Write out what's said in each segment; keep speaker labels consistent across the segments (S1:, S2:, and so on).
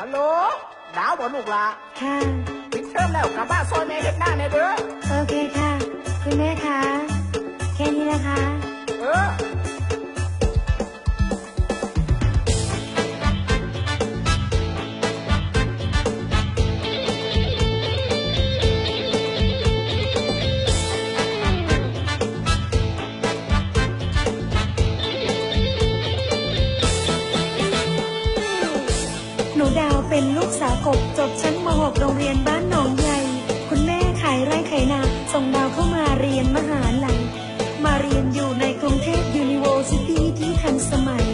S1: ฮัลโหลดาวบ่ลูกหละ
S2: ค่ะ
S1: ปิดเทอมแล้วกลับบ้านซอยแม่เฮ็ดหน้าแน่เด้อ
S2: โอเคค่ะ คุณแม่คะ หนูดาวเป็นลูกสาวกบจบชั้นม .6 โรงเรียนบ้านหนองใหญ่ คุณแม่ขายไร่ขายนาส่งดาวเข้ามาเรียนมหาลัย มาเรียนอยู่ในกรุงเทพยูนิเวอร์ซิตี้ที่ทันสมัย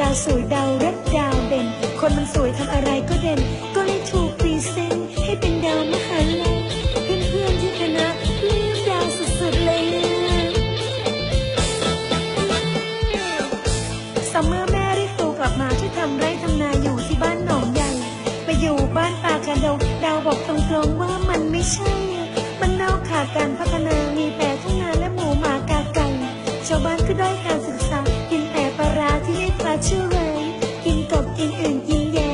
S2: ดาวสวยดาวเล็กดาวเด่น คนมันสวยทำอะไรก็เด่น ก็เลยถูกพรีเซนต์ให้เป็นดาวมหาลัย เพื่อนๆที่คณะเลืมดาวสุดๆเลยาวบอกตรงว่ามันไม่ใช่อะมันนอกขาดการพัฒนา มีแต่ทุ่งนาและหมูหมากาไก่ ชาวบ้านก็ด้อยการศึกษา กินแต่ปลาร้าที่ให้ปลาเชื่อไว้กินกบกินอื่นกินแย้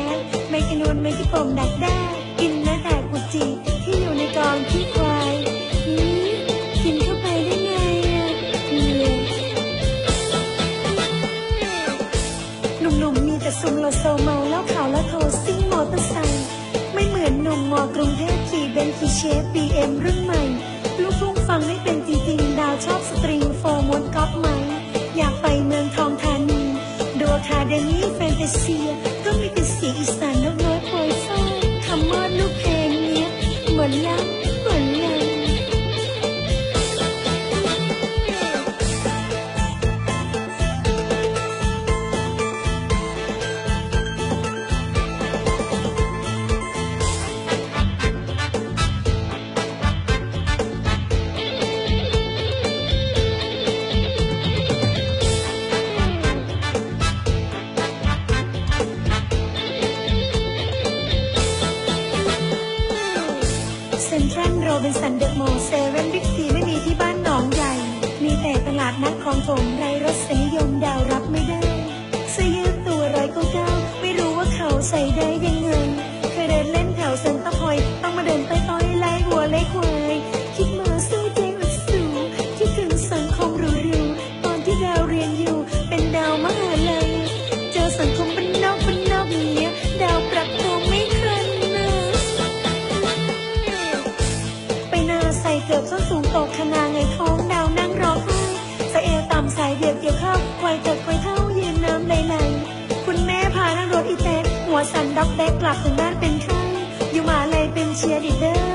S2: ไม่กินนวลไม่กินปมดักได้กินแม้แต่กุจิที่อยู่ในกองขี้ควายหืมกินเข้าไปได้ไงอะหนุ่มๆมีแต่ซุมโลโซเมาแล้วขาวแล้วโทรซิ่งมอเตอร์ไซค์ ม่เหมือกรุงเทพขี่เบนซ์ขี่เชฟบีเอ็มรุ่นใหม่ ลูกทุ่งฟังไม่เป็นจริงๆ ดาวชอบสตริงโฟรมวนก๊อปไหม อยากไปเมืองทองธานีดูคาเดมี่แฟนตาเซีย เซ็นทรัลโรบินสันเดอะมเซเว่นบิ๊กซีไม่มีที่บ้านหนองใหญ่ มีแต่ตลาดนัดคลองถมไรรสนิยมดาวรับไม่ได้เสื้อยืดตัวร้อยก็เก้าไม่รู้ว่าเขาใส่ได้ บส้นสูงตกขนาไงท้องดาวนั่งร้องไห้ใส่เอวต่ำสายเดียบเกี่ยวข้าวควายเกิดควายเท่ายืนน้ำไหลๆคุณแม่พานั่งรถอีแต๊กหัวสั่นด็อกแบกกลับถึงบ้านเป็นไข้อยู่มาเลยเป็นเชียร์ดีเดอร์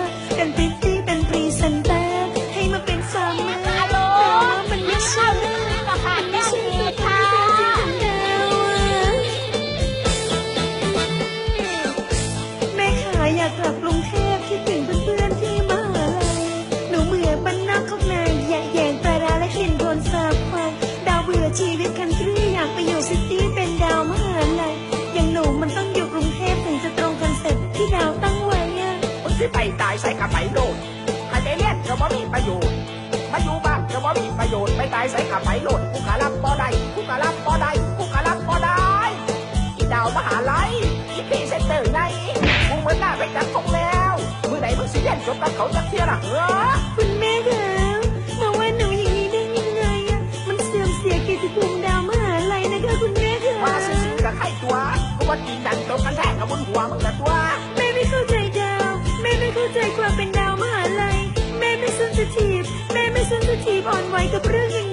S2: อยู่บ้านก็บ่มีป
S1: ระโยชน์ไปตายใส่กับไปโลดกูกะรับบ่ได้กูกะรับบ่ได้กูกะรับบ่ได้อีดาวมหาลัยอีพีเซนเตอร์ไงกูเหมือนหน้าไปจัดทรงแล้วมือไหนมึงสิเรียนจบกับเขาจักเที่ยละเหรอ
S2: คุณแม่คะมาว่าหนูอย่างนี้ได้ยังไงอะมันเสื่อมเสียเกียรติภูมิดาวมหาลัยนะคะคุณแม่คะ
S1: มาสิสิกับใครตัวกูว่าจีนดันตกกันแทกกับบนหัวมึงละตัว
S2: แม่ไม่เข้าใจดาวแม่ไม่เข้าใจความเป็นดาวมหาลัยแม่ไม่เซนซิที ฟแม่ไม่เซนซิทีฟอ่อนไหวกับเรื่องอย่าง